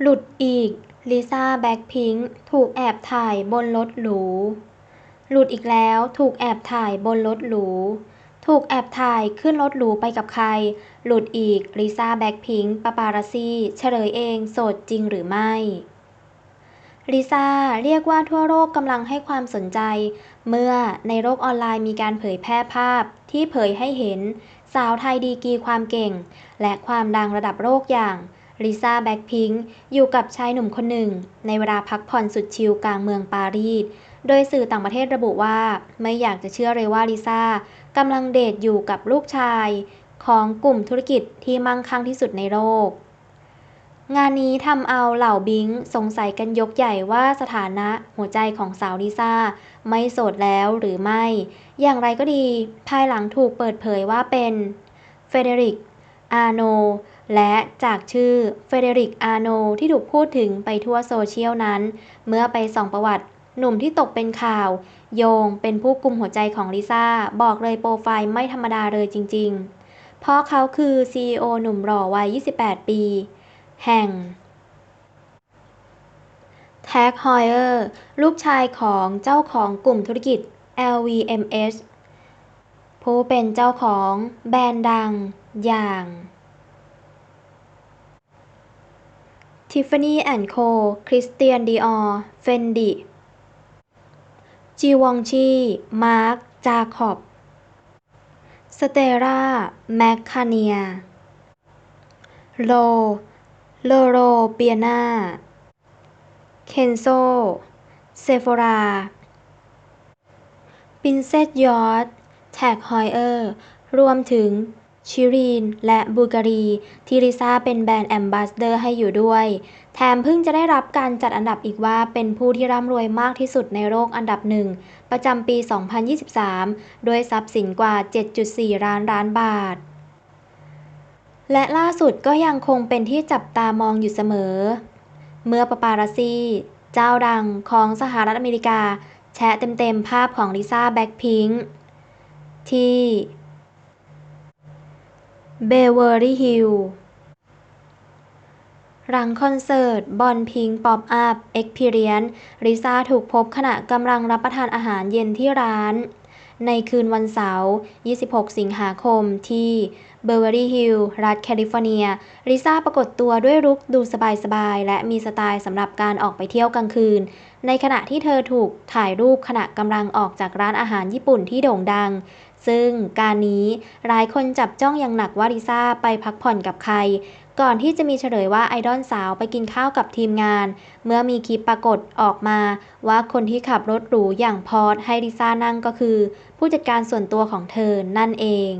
หลุดอีก ลิซ่า แบล็คพิงค์ ถูกแอบถ่ายบนรถหรู หลุดอีกแล้ว ถูกแอบถ่ายบนรถหรู ถูกแอบถ่ายขึ้นรถหรูไปกับใคร หลุดอีก ลิซ่า แบล็คพิงค์ปาปาราซี่ เฉลยเอง โสดจริงหรือไม่ ลิซ่า เรียกว่าทั่วโลกกำลังให้ความสนใจ เมื่อในโลกออนไลน์มีการเผยแพร่ภาพที่เผยให้เห็น สาวไทยดีกีความเก่ง และความดังระดับโลกอย่าง ลิซ่าแบ็คพิงค์อยู่กับชายหนุ่มคนหนึ่ง ในเวลาพักผ่อนสุดชิลกลางเมืองปารีส โดยสื่อต่างประเทศระบุว่า ไม่อยากจะเชื่อเลยว่าลิซ่ากำลังเดทอยู่กับลูกชาย ของกลุ่มธุรกิจที่มั่งคั่งที่สุดในโลก งานนี้ทำเอาเหล่าบิงสงสัยกันยกใหญ่ว่าสถานะหัวใจของสาวลิซ่า ไม่โสดแล้วหรือไม่ อย่างไรก็ดี ภายหลังถูกเปิดเผยว่าเป็นเฟเดริกอาโน และจากชื่อเฟเดริกอาโนที่ถูกพูดถึงไปทั่วโซเชียลนั้น เมื่อไปส่องประวัติ หนุ่มที่ตกเป็นข่าว โยงเป็นผู้กุมหัวใจของลิซ่า บอกเลยโปรไฟล์ไม่ธรรมดาเลยจริง ๆ เพราะเขาคือ CEO หนุ่มหล่อวัย 28 ปี แห่ง Tag Heuer ลูกชายของเจ้าของกลุ่มธุรกิจ LVMH ผู้เป็นเจ้าของแบรนด์ดังอย่าง ทิฟฟานี่แอนโค คริสเตียนดีออร์ เฟนดิ จีวองชี มาร์ค จาคอบ สเตราแมคคาเนีย โล เลโรเปียนาเคนโซ เซฟรา ปินเซตยอร์ดแท็กฮอยเออร์ รวมถึง ชิรีน และบูการี ที่ลิซ่าเป็นแบรนด์แอมบาสเดอร์ให้อยู่ด้วย แถมเพิ่งจะได้รับการจัดอันดับอีกว่าเป็นผู้ที่ร่ำรวยมากที่สุดในโลกอันดับหนึ่ง ประจำปี 2023 ด้วยทรัพย์สินกว่า 7.4 ล้านล้านบาท และล่าสุดก็ยังคงเป็นที่จับตามองอยู่เสมอ เมื่อปาปาราซีเจ้าดังของสหรัฐอเมริกา แชะเต็มๆภาพของลิซ่าแบล็คพิงค์ที่ เบเวอร์ลี่ฮิลล์หลังคอนเสิร์ต บอลพิงป๊อปอัพ เอ็กพีเรียนลิซ่าถูกพบขณะกำลังรับประทานอาหารเย็นที่ร้าน ในคืนวันเสาร์ 26 สิงหาคมที่เบเวอรี่ฮิลล์รัฐแคลิฟอร์เนีย ลิซ่าปรากฏตัวด้วยลุคดูสบายๆ และมีสไตล์สำหรับการออกไปเที่ยวกลางคืนในขณะที่เธอถูกถ่ายรูปขณะกำลังออกจากร้านอาหารญี่ปุ่นที่โด่งดัง ซึ่งการนี้หลายคนจับจ้องอย่างหนักว่าลิซ่าไปพักผ่อนกับใคร ก่อนที่จะมีเฉลยว่าไอดอลสาวไปกินข้าวกับทีมงาน เมื่อมีคลิปปรากฏออกมาว่าคนที่ขับรถหรูอย่างพอร์ตให้ลิซ่านั่งก็คือ ผู้จัดการส่วนตัวของเธอนั่นเอง